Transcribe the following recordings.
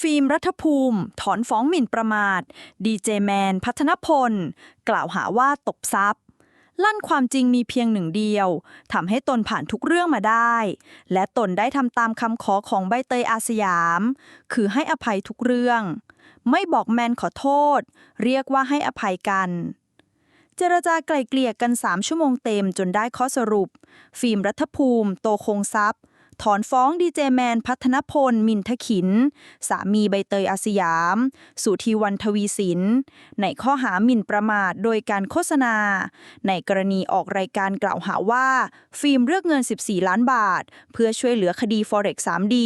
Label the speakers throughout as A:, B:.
A: ฟิล์มรัฐภูมิ ถอนฟ้องหมิ่นประมาท ดีเจแมน พัฒนพล กล่าวหาว่าตบทรัพย์ ลั่นความจริงมีเพียงหนึ่งเดียวทำให้ตนผ่านทุกเรื่องมาได้ และตนได้ทำตามคำขอของใบเตยอาสยาม คือให้อภัยทุกเรื่อง ไม่บอกแมนขอโทษ เรียกว่าให้อภัยกันเจรจาไกล่เกลี่ยกัน 3 ชั่วโมงเต็มจนได้ข้อสรุป ฟิล์มรัฐภูมิ โตคงทรัพย์ ถอนฟ้องดีเจแมนพัฒนพล มินทขิน สามีใบเตยอาสยาม สุธีวันทวีสิน ในข้อหาหมิ่นประมาทโดยการโฆษณา ในกรณีออกรายการกล่าวหาว่า ฟิล์มเรียกเงิน 14 ล้านบาท เพื่อช่วยเหลือคดี Forex 3D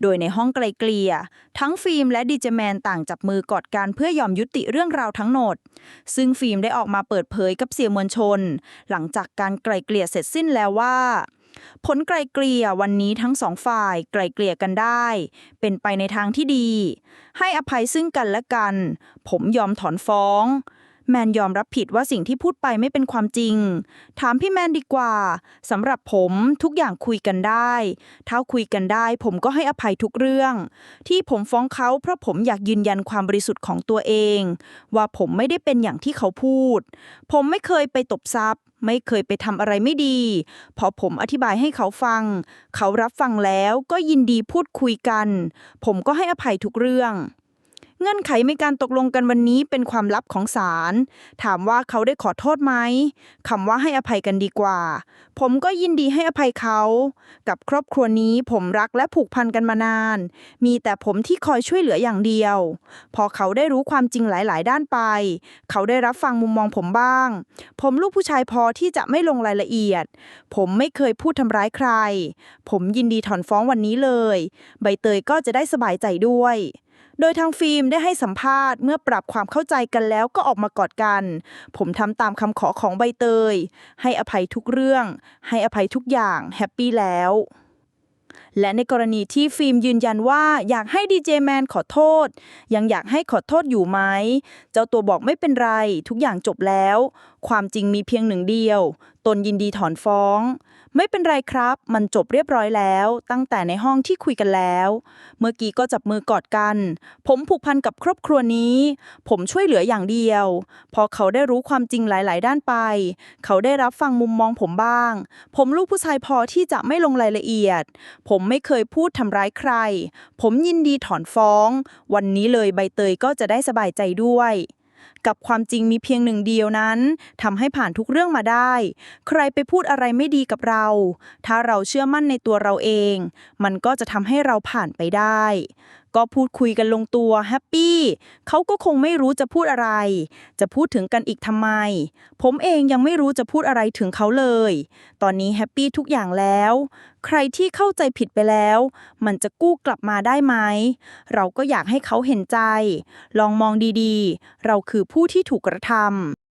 A: โดยในห้องไกลเกลี่ย ทั้งฟิล์มและดีเจแมนต่างจับมือกอดกันเพื่อยอมยุติเรื่องราวทั้งหมด ซึ่งฟิล์มได้ออกมาเปิดเผยกับเสียมวลชน หลังจากการไกลเกลี่ยเสร็จสิ้นแล้วว่า ผลไกลเกลี่ยวันนี้ทั้งสองฝ่ายไกลเกลี่ยกันได้ เป็นไปในทางที่ดี ให้อภัยซึ่งกันและกัน ผมยอมถอนฟ้อง แมนยอมรับผิดว่าสิ่งที่พูดไปไม่เป็นความจริง ถามพี่แมนดีกว่าสำหรับผมทุกอย่างคุยกันได้ถ้าคุยกันได้ ผมก็ให้อภัยทุกเรื่อง ที่ผมฟ้องเขาเพราะผมอยากยืนยันความบริสุทธิ์ของตัวเอง ว่าผมไม่ได้เป็นอย่างที่เขาพูด ผมไม่เคยไปตบทรัพย์ ไม่เคยไปทำอะไรไม่ดี พอผมอธิบายให้เขาฟัง เขารับฟังแล้วก็ยินดีพูดคุยกัน ผมก็ให้อภัยทุกเรื่อง เงื่อนไขในการตกลงกันวันนี้เป็นความลับของศาล ถามว่าเขาได้ขอโทษไหมคำว่าให้อภัยกันดีกว่า ผมก็ยินดีให้อภัยเขา กับครอบครัวนี้ผมรักและผูกพันกันมานาน มีแต่ผมที่คอยช่วยเหลืออย่างเดียว พอเขาได้รู้ความจริงหลาย ๆ ด้านไป เขาได้รับฟังมุมมองผมบ้าง ผมลูกผู้ชายพอที่จะไม่ลงรายละเอียด ผมไม่เคยพูดทำร้ายใคร ผมยินดีถอนฟ้องวันนี้เลย ใบเตยก็จะได้สบายใจด้วย โดยทางฟิล์มได้ให้สัมภาษณ์เมื่อปรับความเข้าใจกันแล้วก็ออกมากอดกัน ผมทำตามคำขอของใบเตย ให้อภัยทุกเรื่อง ให้อภัยทุกอย่างแฮปปี้แล้ว และในกรณีที่ฟิล์มยืนยันว่าอยากให้ดีเจแมนขอโทษ ยังอยากให้ขอโทษอยู่ไหม เจ้าตัวบอกไม่เป็นไร ทุกอย่างจบแล้ว ความจริงมีเพียงหนึ่งเดียว ตนยินดีถอนฟ้อง ไม่เป็นไรครับ มันจบเรียบร้อยแล้ว ตั้งแต่ในห้องที่คุยกันแล้ว เมื่อกี้ก็จับมือกอดกัน ผมผูกพันกับครอบครัวนี้ ผมช่วยเหลืออย่างเดียว พอเขาได้รู้ความจริงหลาย ๆ ด้านไป เขาได้รับฟังมุมมองผมบ้าง ผมลูกผู้ชายพอที่จะไม่ลงรายละเอียด ผมไม่เคยพูดทำร้ายใคร ผมยินดีถอนฟ้อง วันนี้เลยใบเตยก็จะได้สบายใจด้วย กับความจริงมีเพียงหนึ่งเดียวนั้นทำให้ผ่านทุกเรื่องมาได้ ใครไปพูดอะไรไม่ดีกับเรา ถ้าเราเชื่อมั่นในตัวเราเอง มันก็จะทำให้เราผ่านไปได้ ก็พูดคุยกันลงตัวแฮปปี้เขาก็คงไม่รู้จะพูดอะไร จะพูดถึงกันอีกทำไม ผมเองยังไม่รู้จะพูดอะไรถึงเขาเลย ตอนนี้แฮปปี้ทุกอย่างแล้ว ใครที่เข้าใจผิดไปแล้ว มันจะกู้กลับมาได้ไหม เราก็อยากให้เขาเห็นใจ ลองมองดีๆ เราคือผู้ที่ถูกกระทำ